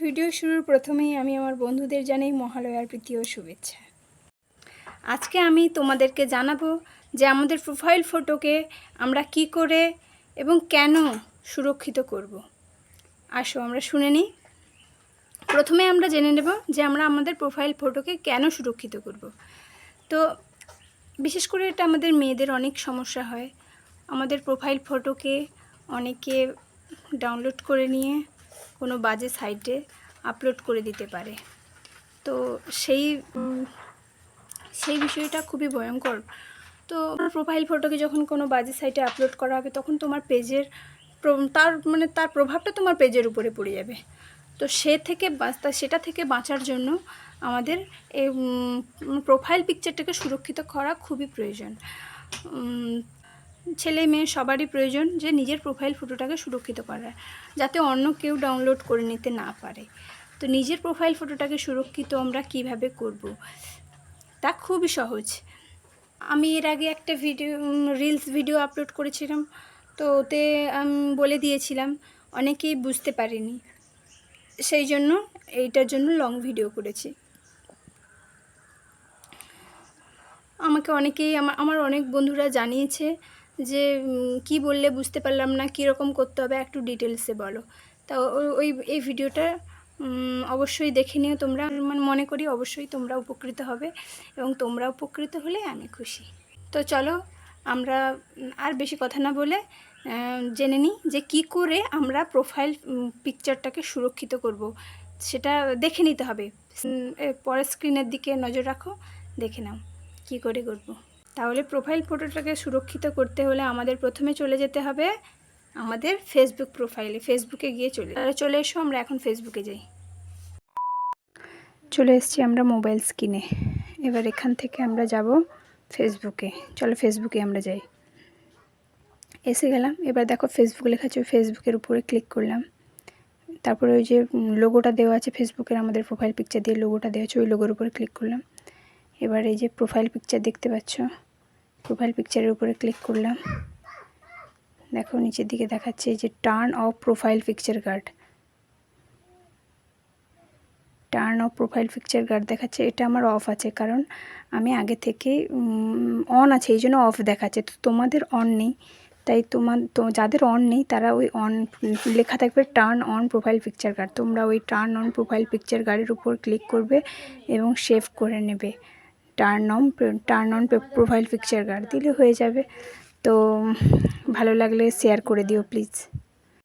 Video শুরুর প্রথমেই আমি আমার বন্ধুদের জানাই মহালয়ার প্রীতি ও শুভেচ্ছা আজকে আমি তোমাদেরকে জানাব যে আমাদের প্রোফাইল ফটোকে আমরা কি করে এবং কেন সুরক্ষিত করব। আসো, আমরা শুনে নিই প্রথমে আমরা জেনে নেব যে আমরা আমাদের প্রোফাইল ফটোকে কেন সুরক্ষিত করব। তো বিশেষ করে এটা আমাদের মেয়েদের অনেক সমস্যা হয় আমাদের প্রোফাইল ফটোকে অনেকে ডাউনলোড করে নিয়ে কোনো বাজে সাইটে আপলোড করে দিতে পারে। তো সেই সেই বিষয়টা খুবই ভয়ঙ্কর। তো প্রোফাইল ফটোকে যখন কোনো বাজে সাইটে আপলোড করা হবে, তখন তোমার পেজের তার মানে তার প্রভাবটা তোমার পেজের উপরে পড়ে যাবে। তো সে থেকে বাঁচতে সেটা থেকে বাঁচার জন্য আমাদের এই প্রোফাইল পিকচারটাকে সুরক্ষিত করা খুবই প্রয়োজন। ছেলে মেয়ে সবারই প্রয়োজন যে নিজের প্রোফাইল ফটোটাকে সুরক্ষিত করার যাতে অন্য কেউ ডাউনলোড করে নিতে না পারে। তো নিজের প্রোফাইল ফটোটাকে সুরক্ষিত আমরা কীভাবে করব? তা খুবই সহজ। আমি এর আগে একটা ভিডিও রিলস ভিডিও আপলোড করেছিলাম, তো ওতে আমি বলে দিয়েছিলাম, অনেকেই বুঝতে পারেনি। সেই জন্য এইটার জন্য লং ভিডিও করেছি। আমাকে অনেকেই, আমার আমার অনেক বন্ধুরা জানিয়েছে যে কি বললে বুঝতে পারলাম না কীরকম করতে হবে একটু ডিটেলসে বলো। তা ওই, এই ভিডিওটা অবশ্যই দেখে নিও তোমরা। মানে মনে করি অবশ্যই তোমরা উপকৃত হবে এবং তোমরা উপকৃত হলে আমি খুশি। তো চলো, আমরা আর বেশি কথা না বলে জেনে নিই যে কি করে আমরা প্রোফাইল পিকচারটাকে সুরক্ষিত করব। সেটা দেখে নিতে হবে। পরের স্ক্রিনের দিকে নজর রাখো, দেখে নাও কি করে করব। তাহলে প্রোফাইল ফটোটাকে সুরক্ষিত করতে হলে আমাদের প্রথমে চলে যেতে হবে আমাদের ফেসবুক প্রোফাইলে ফেসবুকে গিয়ে চলে চলে এসো, আমরা এখন ফেসবুকে যাই। চলে এসছি আমরা মোবাইল স্ক্রিনে এবার এখান থেকে আমরা যাব ফেসবুকে চলো ফেসবুকে আমরা যাই। এসে গেলাম। এবার দেখো ফেসবুক লেখা আছে ফেসবুকের উপরে ক্লিক করলাম। তারপরে ওই যে লোগোটা দেওয়া আছে ফেসবুকের আমাদের প্রোফাইল পিকচার দিয়ে লোগোটা দেওয়া আছে, ওই লোগোর উপরে ক্লিক করলাম। এবার এই যে প্রোফাইল পিকচার দেখতে পাচ্ছ প্রোফাইল পিকচারের উপরে ক্লিক করলাম। দেখো নিচের দিকে দেখাচ্ছে যে turn off profile picture guard turn off profile picture guard দেখাচ্ছে, এটা আমার অফ আছে, কারণ আমি আগে থেকে অন আছে, এই জন্য অফ দেখাচ্ছে। তো তোমাদের অন নেই, তাই তোমার, তো যাদের অন নেই, তারা ওই অন লেখা থাকবে turn on profile picture guard তোমরা ওই টার্ন অন প্রোফাইল পিকচার গার্ডের উপর ক্লিক করবে এবং সেভ করে নেবে। Turn on turn on profile picture guard দিলে হয়ে যাবে। তো ভালো লাগলে শেয়ার করে দিও প্লিজ